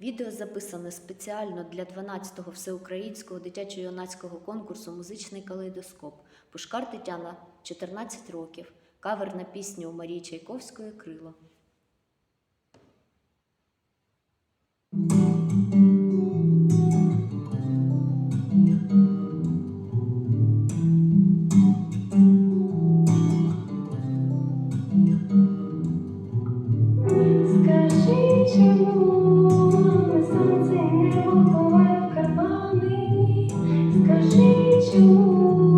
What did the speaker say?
Відео записане спеціально для 12-го всеукраїнського дитячо-юнацького конкурсу Музичний калейдоскоп. Пушкар Тетяна 14 років. Кавер на пісню Марії Чайковської Крило. 是求